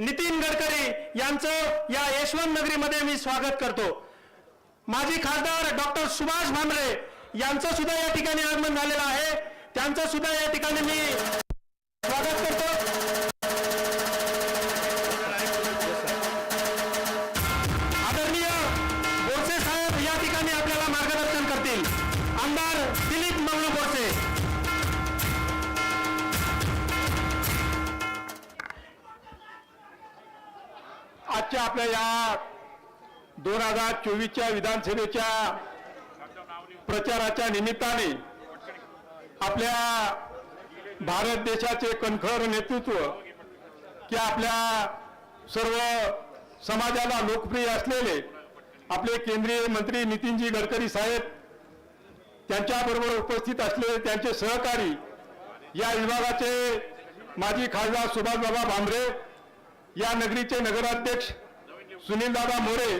नितीन गडकरी यांचं या यशवंत नगरीमध्ये मी स्वागत करतो. माजी खासदार डॉक्टर सुभाष भामरे यांचं सुद्धा या ठिकाणी आगमन झालेलं आहे. त्यांचं सुद्धा या ठिकाणी मी स्वागत करतो. आजच्या आपल्या या दोन हजार चोवीसच्या विधानसभेच्या प्रचाराच्या निमित्ताने आपल्या भारत देशाचे कणखर नेतृत्व की आपल्या सर्व समाजाला लोकप्रिय असलेले आपले केंद्रीय मंत्री नितीनजी गडकरी साहेब त्यांच्याबरोबर उपस्थित असलेले त्यांचे सहकारी या विभागाचे माजी खासदार सुभाषबाबा भांबरे या नगरीचे नगराध्यक्ष सुनीलदादा मोरे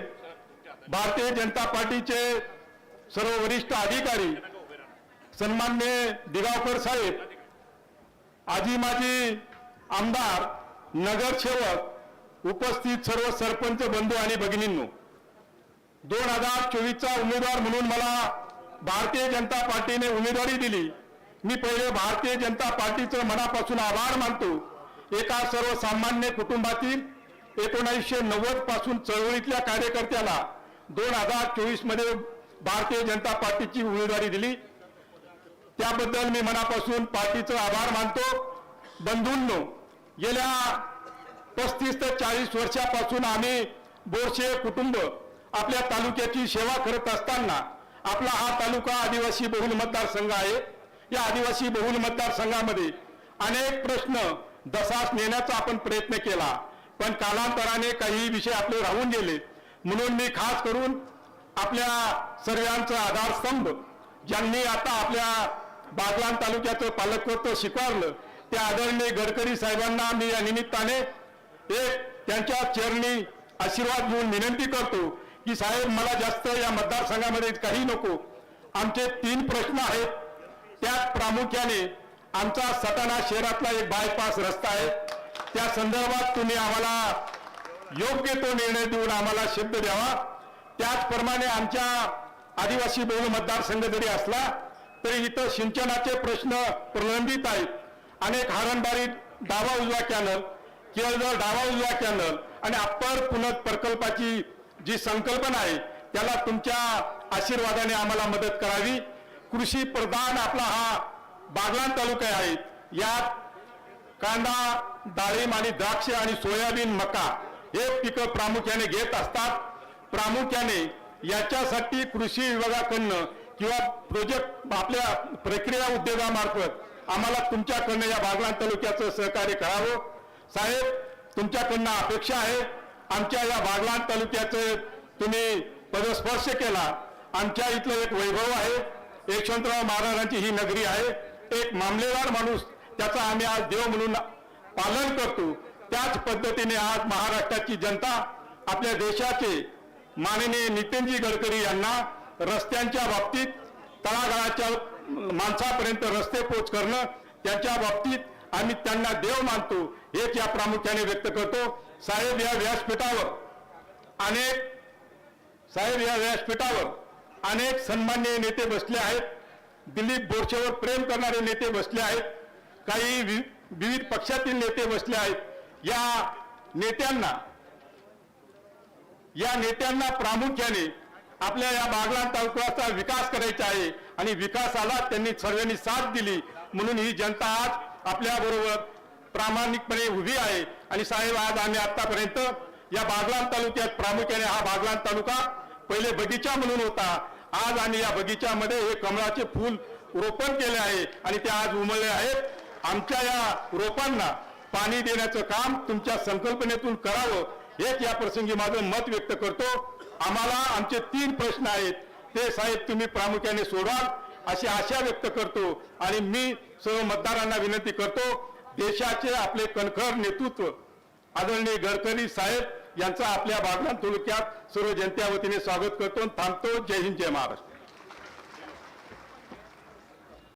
भारतीय जनता पार्टीचे सर्व वरिष्ठ अधिकारी सन्मान्य दिगावकर साहेब आजी माजी आमदार नगरसेवक उपस्थित सर्व सरपंच बंधू आणि भगिनींनो दोन हजार चोवीसचा उमेदवार म्हणून मला भारतीय जनता पार्टीने उमेदवारी दिली. मी पहिले भारतीय जनता पार्टीचं मनापासून आभार मानतो. एका सर्वसामान्य कुटुंबातील एकोणीसशे नव्वदपासून चळवळीतल्या कार्यकर्त्याला दोन हजार चोवीसमध्ये भारतीय जनता पार्टीची उमेदवारी दिली. त्याबद्दल मी मनापासून पार्टीचं आभार मानतो. बंधूंनो गेल्या पस्तीस ते चाळीस वर्षापासून आम्ही बोरशे कुटुंब आपल्या तालुक्याची सेवा करत असताना आपला हा तालुका आदिवासी बहुल मतदारसंघ आहे. या आदिवासी बहुल मतदारसंघामध्ये अनेक प्रश्न दसास नेण्याचा आपण प्रयत्न केला. पण कालांतराने काही विषय आपले राहून गेले. म्हणून मी खास करून आपल्या सर्वांचा आधारस्तंभ ज्यांनी आता आपल्या बागलान तालुक्याचं पालकत्व स्वीकारलं त्या आदरणीय गडकरी साहेबांना मी या निमित्ताने एक त्यांच्या चरणी आशीर्वाद घेऊन विनंती करतो की साहेब मला जास्त या मतदारसंघामध्ये काही नको. आमचे तीन प्रश्न आहेत. त्यात प्रामुख्याने आमचा सटाणा शहरातला एक बायपास रस्ता आहे. त्या संदर्भात तुम्ही आम्हाला योग्य तो निर्णय देऊन आम्हाला शब्द द्यावा. त्याचप्रमाणे आमच्या आदिवासी बहुल मतदारसंघ जरी असला तरी इथं सिंचनाचे प्रश्न प्रलंबित आहेत. अनेक हारणबारी डावा उजवा कॅनल केळझर डावा उजवा कॅनल आणि अप्पर पुनत प्रकल्पाची जी संकल्पना आहे त्याला तुमच्या आशीर्वादाने आम्हाला मदत करावी. कृषी प्रधान आपला हा बागलाण तालुके आहेत यात कांदा डाळिंब आणि द्राक्ष आणि सोयाबीन मका हे पिकं प्रामुख्याने घेत असतात. प्रामुख्याने याच्यासाठी कृषी विभागाकडनं किंवा प्रोजेक्ट आपल्या प्रक्रिया उद्योगामार्फत आम्हाला तुमच्याकडनं या बागलाण तालुक्याचं सहकार्य करावं. साहेब तुमच्याकडनं अपेक्षा आहे. आमच्या या बागलाण तालुक्याचं तुम्ही पदस्पर्श केला. आमच्या इथलं एक वैभव आहे. यशवंतराव महाराजांची ही नगरी आहे. एक मामलेदार माणूस त्याचा आम्ही आज देव म्हणून पालन करतो. त्याच पद्धतीने आज महाराष्ट्राची जनता आपल्या देशाचे माननीय नितीनजी गडकरी यांना रस्त्यांच्या बाबतीत तळागाळाच्या माणसापर्यंत रस्ते पोच करणं त्यांच्या बाबतीत आम्ही त्यांना देव मानतो हेच या प्रामुख्याने व्यक्त करतो. साहेब या व्यासपीठावर अनेक साहेब या व्यासपीठावर अनेक सन्मान्य नेते बसले आहेत. दिलीप बोरसेवर प्रेम करणारे नेते बसले आहेत. काही विविध पक्षातील नेते बसले आहेत. या नेत्यांना या नेत्यांना प्रामुख्याने आपल्या या बागलाण तालुक्याचा विकास करायचा आहे आणि विकासाला त्यांनी सर्वांनी साथ दिली म्हणून ही जनता आज आपल्याबरोबर प्रामाणिकपणे उभी आहे. आणि साहेब आज आम्ही आतापर्यंत या बागलाण तालुक्यात प्रामुख्याने हा बागलाण तालुका पहिले बगीचा म्हणून होता. आज आम्ही या बगीच्यामध्ये हे कमळाचे फूल रोपण केले आहे आणि ते आज उमलले आहेत. आमच्या या रोपांना पाणी देण्याचं काम तुमच्या संकल्पनेतून करावं हेच या प्रसंगी माझं मत व्यक्त करतो. आम्हाला आमचे तीन प्रश्न आहेत. ते साहेब तुम्ही प्रामुख्याने सोडवाल अशी आशा व्यक्त करतो आणि मी सर्व मतदारांना विनंती करतो देशाचे आपले कणखर नेतृत्व आदरणीय गडकरी साहेब यांचं आपल्या बागलाण तालुक्यात सर्व जनतेच्या वतीने स्वागत करतो थांबतो. जय हिंद जय महाराष्ट्र.